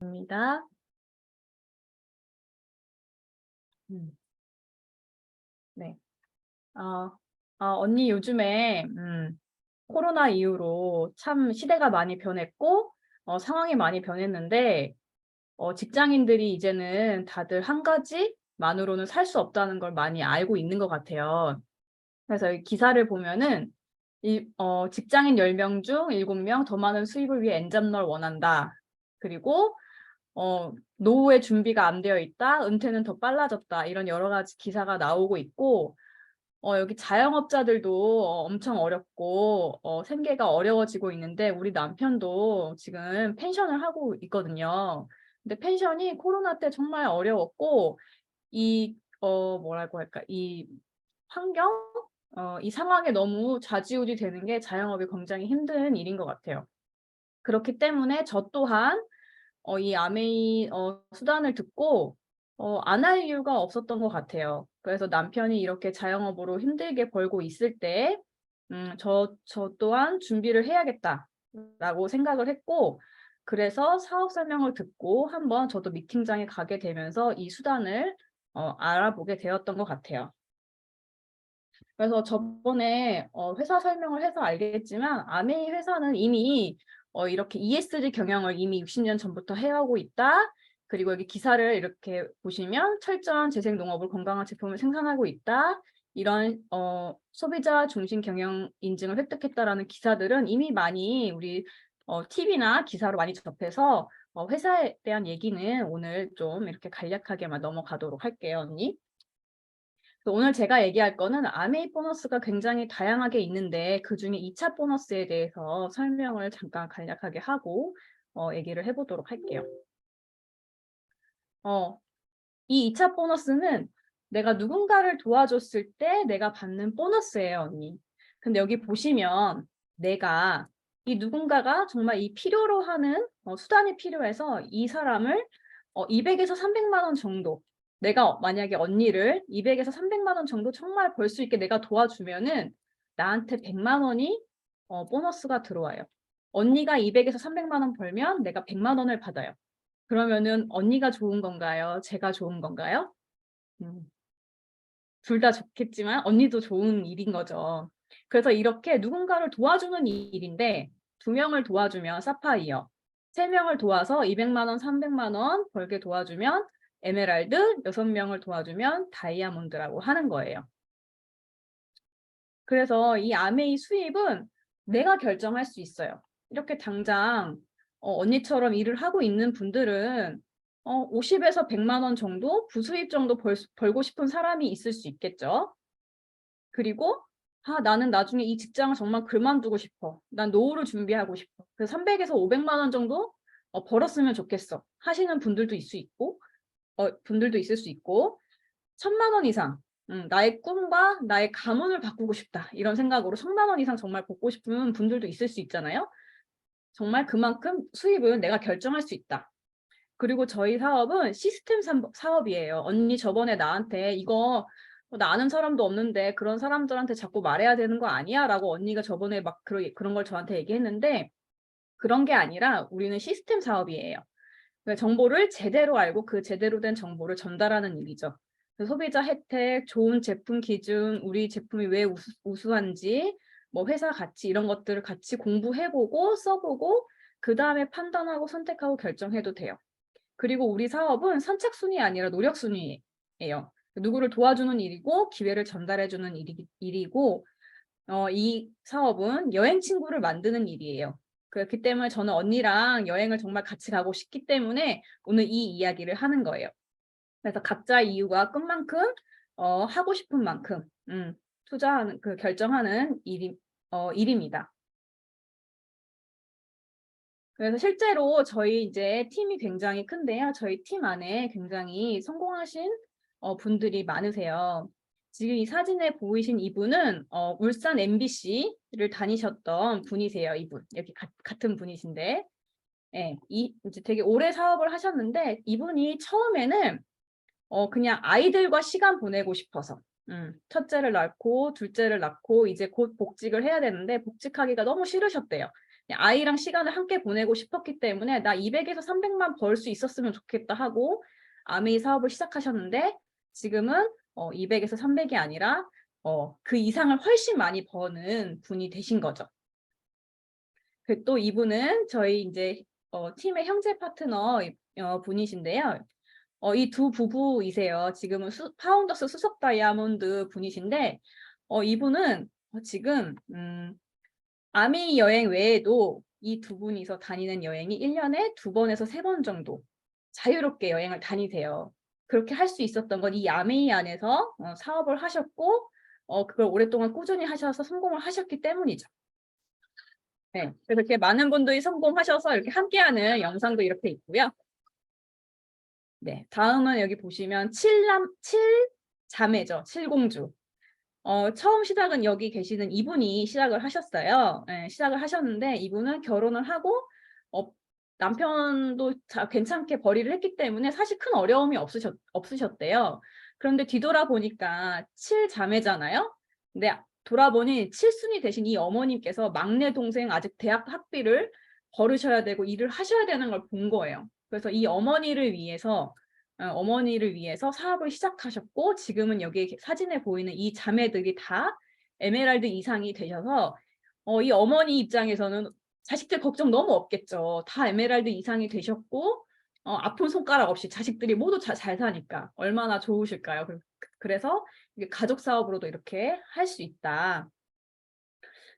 입니다. 음. 네. 어, 어, 언니 요즘에 음, 코로나 이후로 참 시대가 많이 변했고 어, 상황이 많이 변했는데 어, 직장인들이 이제는 다들 한 가지만으로는 살 수 없다는 걸 많이 알고 있는 것 같아요. 그래서 이 기사를 보면은 이, 어, 직장인 10명 중 7명 더 많은 수입을 위해 엔잡널 원한다. 그리고 어, 노후의 준비가 안 되어 있다. 은퇴는 더 빨라졌다. 이런 여러 가지 기사가 나오고 있고 어, 여기 자영업자들도 어, 엄청 어렵고 어, 생계가 어려워지고 있는데 우리 남편도 지금 펜션을 하고 있거든요. 근데 펜션이 코로나 때 정말 어려웠고 이 어, 뭐라고 할까 이 환경 어, 이 상황에 너무 좌지우지 되는 게 자영업이 굉장히 힘든 일인 것 같아요. 그렇기 때문에 저 또한 어, 이 아메이 어, 수단을 듣고 어, 안 할 이유가 없었던 것 같아요. 그래서 남편이 이렇게 자영업으로 힘들게 벌고 있을 때, 음, 저, 저 또한 준비를 해야겠다라고 생각을 했고, 그래서 사업 설명을 듣고 한번 저도 미팅장에 가게 되면서 이 수단을 어, 알아보게 되었던 것 같아요. 그래서 저번에 어, 회사 설명을 해서 알겠지만 아메이 회사는 이미 어, 이렇게 ESG 경영을 이미 60년 전부터 해오고 있다. 그리고 여기 기사를 이렇게 보시면 철저한 재생 농업을 건강한 제품을 생산하고 있다. 이런 어, 소비자 중심 경영 인증을 획득했다라는 기사들은 이미 많이 우리 어, TV나 기사로 많이 접해서 어, 회사에 대한 얘기는 오늘 좀 이렇게 간략하게만 넘어가도록 할게요, 언니. 오늘 제가 얘기할 거는 아메이 보너스가 굉장히 다양하게 있는데 그중에 2차 보너스에 대해서 설명을 잠깐 간략하게 하고 어, 얘기를 해보도록 할게요. 어, 이 2차 보너스는 내가 누군가를 도와줬을 때 내가 받는 보너스예요, 언니. 근데 여기 보시면 내가 이 누군가가 정말 이 필요로 하는 어, 수단이 필요해서 이 사람을 어, 200에서 300만 원 정도 내가 만약에 언니를 200에서 300만 원 정도 정말 벌 수 있게 내가 도와주면은 나한테 100만 원이 어, 보너스가 들어와요. 언니가 200에서 300만 원 벌면 내가 100만 원을 받아요. 그러면은 언니가 좋은 건가요? 제가 좋은 건가요? 음. 둘 다 좋겠지만 언니도 좋은 일인 거죠. 그래서 이렇게 누군가를 도와주는 일인데 두 명을 도와주면 사파이어, 세 명을 도와서 200만 원, 300만 원 벌게 도와주면 에메랄드, 여섯 명을 도와주면 다이아몬드라고 하는 거예요. 그래서 이 아메이 수입은 내가 결정할 수 있어요. 이렇게 당장 어, 언니처럼 일을 하고 있는 분들은 어, 50에서 100만 원 정도 부수입 정도 벌, 벌고 싶은 사람이 있을 수 있겠죠. 그리고 아, 나는 나중에 이 직장을 정말 그만두고 싶어. 난 노후를 준비하고 싶어. 그래서 300에서 500만 원 정도 어, 벌었으면 좋겠어. 하시는 분들도 있을 수 있고 어, 분들도 있을 수 있고 천만 원 이상 음, 나의 꿈과 나의 가문을 바꾸고 싶다 이런 생각으로 천만 원 이상 정말 받고 싶은 분들도 있을 수 있잖아요. 정말 그만큼 수입은 내가 결정할 수 있다. 그리고 저희 사업은 시스템 사업이에요. 언니 저번에 나한테 이거 뭐나 아는 사람도 없는데 그런 사람들한테 자꾸 말해야 되는 거 아니야? 라고 언니가 저번에 막 그런, 그런 걸 저한테 얘기했는데 그런 게 아니라 우리는 시스템 사업이에요. 그러니까 정보를 제대로 알고 그 제대로 된 정보를 전달하는 일이죠. 소비자 혜택, 좋은 제품 기준, 우리 제품이 왜 우수, 우수한지, 뭐 회사 가치 이런 것들을 같이 공부해보고 써보고 그 다음에 판단하고 선택하고 결정해도 돼요. 그리고 우리 사업은 선착순이 아니라 노력순위예요. 누구를 도와주는 일이고 기회를 전달해주는 일이, 일이고 어, 이 사업은 여행 친구를 만드는 일이에요. 그렇기 때문에 저는 언니랑 여행을 정말 같이 가고 싶기 때문에 오늘 이 이야기를 하는 거예요. 그래서 각자 이유가 끝만큼 어, 하고 싶은 만큼 음, 투자하는 그 결정하는 일이, 어, 일입니다. 그래서 실제로 저희 이제 팀이 굉장히 큰데요. 저희 팀 안에 굉장히 성공하신 어, 분들이 많으세요. 지금 이 사진에 보이신 이분은 어, 울산 MBC를 다니셨던 분이세요. 이분 여기 가, 같은 분이신데, 예, 이 이제 되게 오래 사업을 하셨는데 이분이 처음에는 어, 그냥 아이들과 시간 보내고 싶어서 음, 첫째를 낳고 둘째를 낳고 이제 곧 복직을 해야 되는데 복직하기가 너무 싫으셨대요. 아이랑 시간을 함께 보내고 싶었기 때문에 나 200에서 300만 벌 수 있었으면 좋겠다 하고 아메이 사업을 시작하셨는데 지금은 어, 200에서 300이 아니라 어, 그 이상을 훨씬 많이 버는 분이 되신 거죠. 그또 이분은 저희 이제 어, 팀의 형제 파트너 어, 분이신데요. 어, 이 두 부부이세요. 지금은 수, 파운더스 수석 다이아몬드 분이신데 어, 이분은 어, 지금 음, 아미 여행 외에도 이 두 분이서 다니는 여행이 1년에 두 번에서 세 번 정도 자유롭게 여행을 다니세요. 그렇게 할 수 있었던 건이 아메이 안에서 어, 사업을 하셨고 어, 그걸 오랫동안 꾸준히 하셔서 성공을 하셨기 때문이죠. 네, 그래서 이렇게 많은 분들이 성공하셔서 이렇게 함께하는 영상도 이렇게 있고요. 네, 다음은 여기 보시면 칠남, 칠자매죠. 칠공주. 어, 처음 시작은 여기 계시는 이분이 시작을 하셨어요. 네, 시작을 하셨는데 이분은 결혼을 하고 어, 남편도 자, 괜찮게 벌이를 했기 때문에 사실 큰 어려움이 없으셨, 없으셨대요. 그런데 뒤돌아보니까 칠자매잖아요. 근데 돌아보니 칠순이 되신 이 어머님께서 막내 동생 아직 대학 학비를 벌으셔야 되고 일을 하셔야 되는 걸 본 거예요. 그래서 이 어머니를 위해서 어, 어머니를 위해서 사업을 시작하셨고 지금은 여기 사진에 보이는 이 자매들이 다 에메랄드 이상이 되셔서 어, 이 어머니 입장에서는 자식들 걱정 너무 없겠죠. 다 에메랄드 이상이 되셨고 어, 아픈 손가락 없이 자식들이 모두 자, 잘 사니까 얼마나 좋으실까요? 그- 그래서 이게 가족 사업으로도 이렇게 할 수 있다.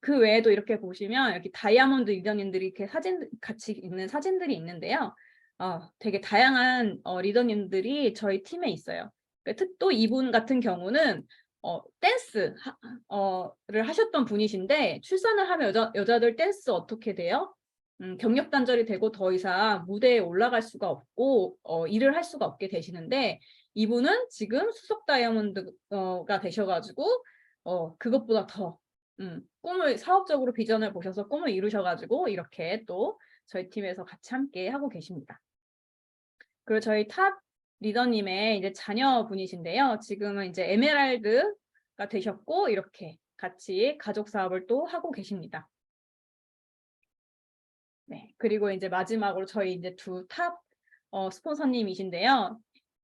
그 외에도 이렇게 보시면 여기 다이아몬드 리더님들이 이렇게 사진 같이 있는 사진들이 있는데요. 어, 되게 다양한 어, 리더님들이 저희 팀에 있어요. 그 특- 또 이분 같은 경우는 어, 댄스 하, 어를 하셨던 분이신데 출산을 하면 여자, 여자들 댄스 어떻게 돼요? 음, 경력 단절이 되고 더 이상 무대에 올라갈 수가 없고 어, 일을 할 수가 없게 되시는데 이분은 지금 수석 다이아몬드가 되셔가지고 어, 그것보다 더 음, 꿈을 사업적으로 비전을 보셔서 꿈을 이루셔가지고 이렇게 또 저희 팀에서 같이 함께 하고 계십니다. 그리고 저희 탑 리더님의 이제 자녀분이신데요. 지금은 이제 에메랄드가 되셨고 이렇게 같이 가족 사업을 또 하고 계십니다. 네, 그리고 이제 마지막으로 저희 이제 두탑 어, 스폰서님이신데요.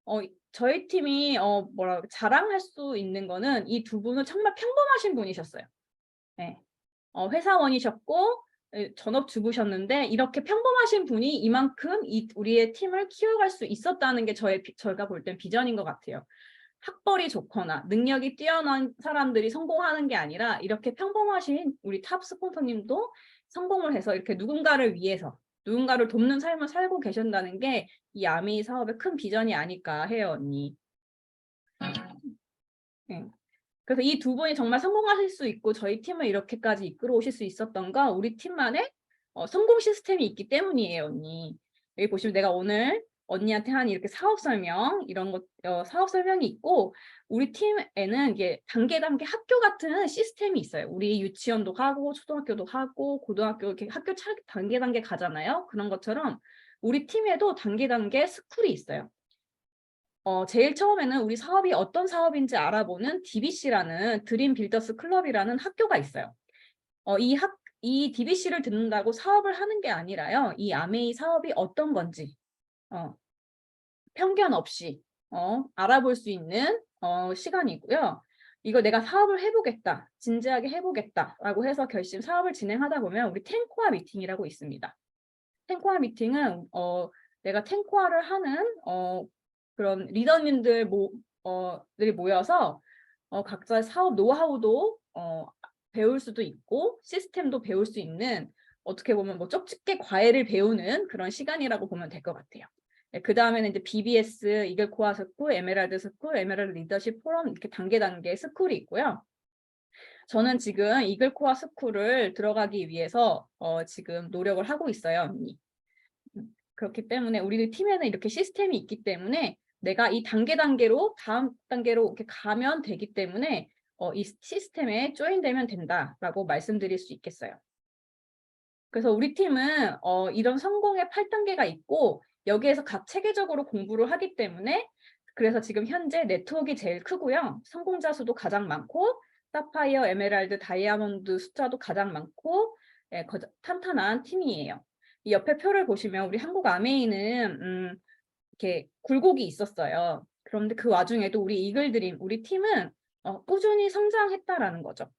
어, 저희 팀이 어, 뭐라 자랑할 수 있는 거는 이 두 분은 정말 평범하신 분이셨어요. 네. 어, 회사원이셨고 에, 전업 주부셨는데 이렇게 평범하신 분이 이만큼 이 우리의 팀을 키워갈 수 있었다는 게 저의 비- 저희가 볼 땐 비전인 것 같아요. 학벌이 좋거나 능력이 뛰어난 사람들이 성공하는 게 아니라 이렇게 평범하신 우리 탑 스폰서님도 성공을 해서 이렇게 누군가를 위해서 누군가를 돕는 삶을 살고 계신다는 게 이 아미 사업의 큰 비전이 아닐까 해요, 언니. 네. 그래서 이 두 분이 정말 성공하실 수 있고 저희 팀을 이렇게까지 이끌어 오실 수 있었던 건 우리 팀만의 어, 성공 시스템이 있기 때문이에요, 언니. 여기 보시면 내가 오늘 언니한테 한 이렇게 사업 설명 이런 것 어, 사업 설명이 있고 우리 팀에는 이게 단계 단계 학교 같은 시스템이 있어요. 우리 유치원도 하고 초등학교도 하고 고등학교 이렇게 학교 차, 단계 단계 가잖아요. 그런 것처럼 우리 팀에도 단계 단계 스쿨이 있어요. 어, 제일 처음에는 우리 사업이 어떤 사업인지 알아보는 DBC라는 드림 빌더스 클럽이라는 학교가 있어요. 어, 이 학, 이 DBC를 듣는다고 사업을 하는 게 아니라요. 이 아메이 사업이 어떤 건지, 어, 편견 없이, 어, 알아볼 수 있는, 어, 시간이고요. 이거 내가 사업을 해보겠다, 진지하게 해보겠다라고 해서 결심 사업을 진행하다 보면 우리 탱코아 미팅이라고 있습니다. 탱코아 미팅은, 어, 내가 탱코아를 하는, 어, 그런 리더님들 모, 어, 들이 모여서 어, 각자의 사업 노하우도 어, 배울 수도 있고 시스템도 배울 수 있는 어떻게 보면 뭐 쪽집게 과외를 배우는 그런 시간이라고 보면 될 것 같아요. 네, 그 다음에는 이제 BBS, 이글 코아 스쿨, 에메랄드 스쿨, 에메랄드 리더십 포럼 이렇게 단계 단계 스쿨이 있고요. 저는 지금 이글 코아 스쿨을 들어가기 위해서 어, 지금 노력을 하고 있어요, 언니. 음, 그렇기 때문에 우리 팀에는 이렇게 시스템이 있기 때문에 내가 이 단계 단계로 다음 단계로 이렇게 가면 되기 때문에 어, 이 시스템에 조인되면 된다라고 말씀드릴 수 있겠어요. 그래서 우리 팀은 어, 이런 성공의 8단계가 있고 여기에서 각 체계적으로 공부를 하기 때문에 그래서 지금 현재 네트워크가 제일 크고요. 성공자 수도 가장 많고 사파이어, 에메랄드, 다이아몬드 숫자도 가장 많고 예, 거- 탄탄한 팀이에요. 이 옆에 표를 보시면 우리 한국 아메이는 음, 이렇게 굴곡이 있었어요. 그런데 그 와중에도 우리 이글드림, 우리 팀은 어, 꾸준히 성장했다라는 거죠.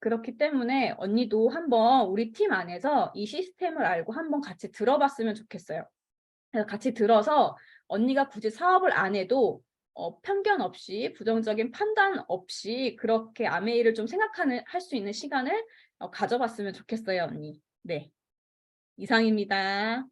그렇기 때문에 언니도 한번 우리 팀 안에서 이 시스템을 알고 한번 같이 들어봤으면 좋겠어요. 그래서 같이 들어서 언니가 굳이 사업을 안 해도 어, 편견 없이 부정적인 판단 없이 그렇게 아메이를 좀 생각하는 할 수 있는 시간을 어, 가져봤으면 좋겠어요, 언니. 네. 이상입니다.